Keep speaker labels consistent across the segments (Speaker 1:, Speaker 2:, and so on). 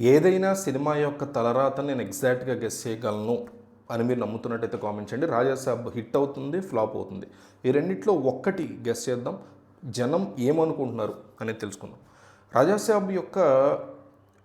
Speaker 1: ఏదైనా సినిమా యొక్క తలరాతను నేను ఎగ్జాక్ట్గా గెస్ చేయగలను అని మీరు నమ్ముతున్నట్టయితే కామెంట్ చేయండి. రాజాసాబ్ హిట్ అవుతుంది ఫ్లాప్ అవుతుంది. ఈ రెండిట్లో ఒక్కటి గెస్ చేద్దాం. జనం ఏమనుకుంటున్నారు అనేది తెలుసుకుందాం. రాజాసాబ్ యొక్క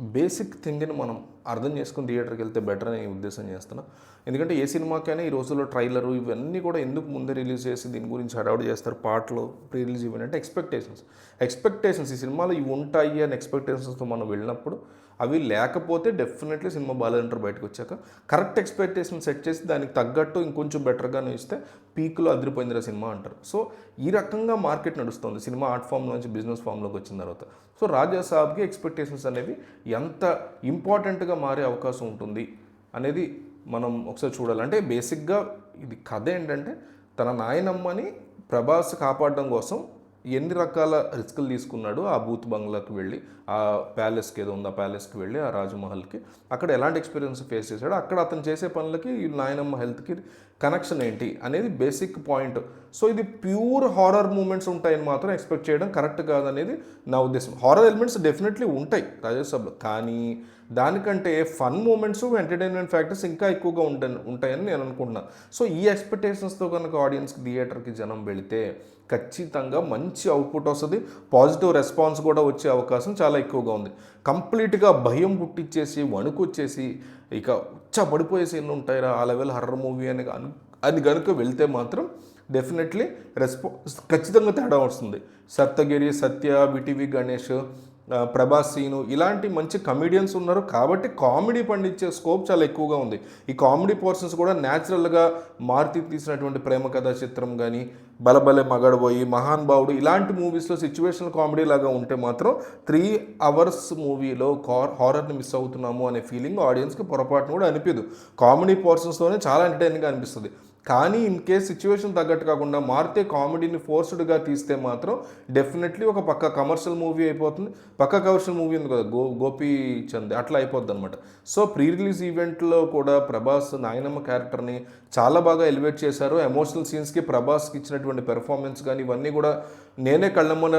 Speaker 1: బేసిక్ థింగ్ని మనం అర్థం చేసుకుని థియేటర్కి వెళ్తే బెటర్ అని ఉద్దేశం చేస్తున్నా. ఎందుకంటే ఏ సినిమాకైనా ఈ రోజుల్లో ట్రైలరు ఇవన్నీ కూడా ఎందుకు ముందే రిలీజ్ చేసి దీని గురించి హడావుడి చేస్తారు పాటలు ప్రీ రిలీజ్ ఇవన్నీ అంటే ఎక్స్పెక్టేషన్స్ ఎక్స్పెక్టేషన్స్ ఈ సినిమాలో ఇవి ఉంటాయి అని ఎక్స్పెక్టేషన్స్తో మనం వెళ్ళినప్పుడు అవి లేకపోతే డెఫినెట్లీ సినిమా బాగాలంటారు బయటకు వచ్చాక. కరెక్ట్ ఎక్స్పెక్టేషన్ సెట్ చేసి దానికి తగ్గట్టు ఇంకొంచెం బెటర్గానే ఇస్తే పీక్లో అదిరిపోయిందిరా సినిమా అంటారు. సో ఈ రకంగా మార్కెట్ నడుస్తుంది. సినిమా ఆర్ట్ ఫామ్ నుంచి బిజినెస్ ఫామ్లోకి వచ్చిన తర్వాత. సో రాజా సాబ్కి ఎక్స్పెక్టేషన్స్ అనేవి ఎంత ఇంపార్టెంట్గా మారే అవకాశం ఉంటుంది అనేది మనం ఒకసారి చూడాలంటే బేసిక్గా ఇది కథ ఏంటంటే తన నాయనమ్మని ప్రభాస్ కాపాడడం కోసం ఎన్ని రకాల రిస్కులు తీసుకున్నాడు ఆ బూత్ బంగ్లాకి వెళ్ళి ఆ ప్యాలెస్కి ఏదో ఉంది ఆ ప్యాలెస్కి వెళ్ళి ఆ రాజమహల్కి అక్కడ ఎలాంటి ఎక్స్పీరియన్స్ ఫేస్ చేశాడు అక్కడ అతను చేసే పనులకి ఈ నాయనమ్మ హెల్త్కి కనెక్షన్ ఏంటి అనేది బేసిక్ పాయింట్. సో ఇది ప్యూర్ హారర్ మూమెంట్స్ ఉంటాయని మాత్రం ఎక్స్పెక్ట్ చేయడం కరెక్ట్ కాదనేది నా ఉద్దేశం. హారర్ ఎలిమెంట్స్ డెఫినెట్లీ ఉంటాయి రాజ్యసభలో. కానీ దానికంటే ఫన్ మూమెంట్స్ ఎంటర్టైన్మెంట్ ఫ్యాక్టర్స్ ఇంకా ఎక్కువగా ఉంటాయి ఉంటాయని నేను అనుకుంటున్నాను సో ఈ ఎక్స్పెక్టేషన్స్తో కనుక ఆడియన్స్కి థియేటర్కి జనం వెళితే ఖచ్చితంగా మంచి అవుట్పుట్ వస్తుంది. పాజిటివ్ రెస్పాన్స్ కూడా వచ్చే అవకాశం చాలా ఎక్కువగా ఉంది. కంప్లీట్గా భయం పుట్టించేసి వణుకొచ్చేసి ఇక ఉచ్చ పడిపోయే సీన్లు ఉంటాయిరా ఆ లెవెల్ హర్రర్ మూవీ అని అను అది కనుక వెళ్తే మాత్రం డెఫినెట్లీ రెస్పాన్స్ ఖచ్చితంగా తేడా వస్తుంది. సప్తగిరి సత్య బిటివి గణేష్ ప్రభాస్ సీను ఇలాంటి మంచి కమెడియన్స్ ఉన్నారు కాబట్టి కామెడీ పండించే స్కోప్ చాలా ఎక్కువగా ఉంది. ఈ కామెడీ పోర్షన్స్ కూడా న్యాచురల్గా మారుతి తీసినటువంటి ప్రేమ కథా చిత్రం కానీ బలబలే మగడబోయి మహాన్ బావుడు ఇలాంటి మూవీస్లో సిచ్యువేషనల్ కామెడీ లాగా ఉంటే మాత్రం త్రీ అవర్స్ మూవీలో కార్ హారర్ని మిస్ అవుతున్నాము అనే ఫీలింగ్ ఆడియన్స్కి పొరపాటును కూడా అనిపించదు కామెడీ పోర్షన్స్తోనే చాలా ఎంటర్టైనింగ్గా అనిపిస్తుంది. కానీ ఇన్ కేస్ సిచ్యువేషన్ తగ్గట్టు కాకుండా మారితే కామెడీని ఫోర్స్డ్గా తీస్తే మాత్రం డెఫినెట్లీ ఒక పక్క కమర్షియల్ మూవీ అయిపోతుంది. పక్క కమర్షియల్ మూవీ ఉంది కదా? గో గోపీ చంద్ అట్లా అయిపోద్ది అనమాట సో ప్రీ రిలీజ్ ఈవెంట్లో కూడా ప్రభాస్ నాయనమ్మ క్యారెక్టర్ని చాలా బాగా ఎలివేట్ చేశారు. ఎమోషనల్ సీన్స్కి ప్రభాస్కి ఇచ్చినటువంటి పెర్ఫార్మెన్స్ కానీ ఇవన్నీ కూడా నేనే కళ్ళమ్మన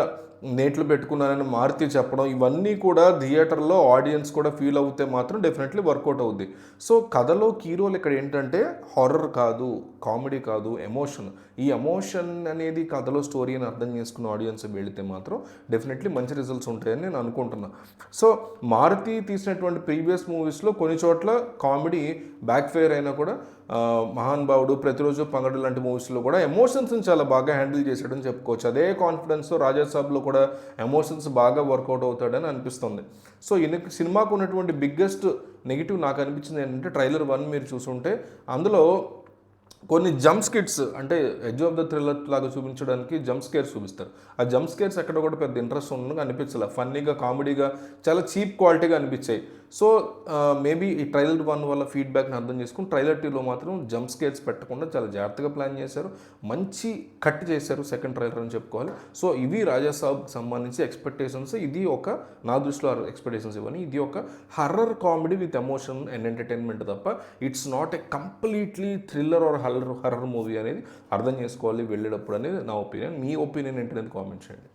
Speaker 1: నేట్లు పెట్టుకున్నానని మారుతి చెప్పడం ఇవన్నీ కూడా థియేటర్లో ఆడియన్స్ కూడా ఫీల్ అవుతే మాత్రం డెఫినెట్లీ వర్కౌట్ అవుద్ది. సో కథలో కీరోలు ఇక్కడ ఏంటంటే హారర్ కాదు కామెడీ కాదు ఎమోషన్. ఈ ఎమోషన్ అనేది కథలో స్టోరీ అని అర్థం చేసుకున్న ఆడియన్స్ వెళితే మాత్రం డెఫినెట్లీ మంచి రిజల్ట్స్ ఉంటాయని నేను అనుకుంటున్నాను సో మారుతి తీసినటువంటి ప్రీవియస్ మూవీస్లో కొన్ని చోట్ల కామెడీ బ్యాక్ ఫైర్ అయినా కూడా మహానుభావుడు మహాన్ భావుడు ప్రతిరోజు పంగడు లాంటి మూవీస్లో కూడా ఎమోషన్స్ని చాలా బాగా హ్యాండిల్ చేశాడని చెప్పుకోవచ్చు. అదే కాన్ఫిడెన్స్తో రాజాసాబ్లో కూడా ఎమోషన్స్ బాగా వర్కౌట్ అవుతాడని అనిపిస్తుంది. సో ఇక సినిమాకు ఉన్నటువంటి బిగ్గెస్ట్ నెగిటివ్ నాకు అనిపించింది ఏంటంటే ట్రైలర్ వన్ మీరు చూసుంటే అందులో కొన్ని జంప్ స్కిట్స్ అంటే ఎడ్జ్ ఆఫ్ ద థ్రిల్లర్ లాగా చూపించడానికి జంప్ స్కేర్స్ చూపిస్తారు. ఆ జంప్ స్కేర్స్ ఎక్కడ కూడా పెద్ద ఇంట్రెస్ట్ ఉండగా అనిపించలే. ఫన్నీగా కామెడీగా చాలా చీప్ క్వాలిటీగా అనిపించాయి. సో మేబీ ఈ ట్రైలర్ వన్ వల్ల ఫీడ్బ్యాక్ని అర్థం చేసుకుని ట్రైలర్ టూలో మాత్రం జంప్ స్కేర్స్ పెట్టకుండా చాలా జాగ్రత్తగా ప్లాన్ చేశారు. మంచి కట్ చేశారు సెకండ్ ట్రైలర్ అని చెప్పుకోవాలి. సో ఇవి రాజాసాబ్ సంబంధించి ఎక్స్పెక్టేషన్స్. ఇది ఒక నా దృష్టిలో ఎక్స్పెక్టేషన్స్ ఇవన్నీ ఇది ఒక horror comedy with emotion and entertainment తప్ప it's not a completely thriller or horror horror movie అనేది అర్థం చేసుకోవాలి వెళ్ళేటప్పుడు అనేది నా ఒపీనియన్. మీ ఒపీనియన్ ఏంటనేది కామెంట్ చేయండి.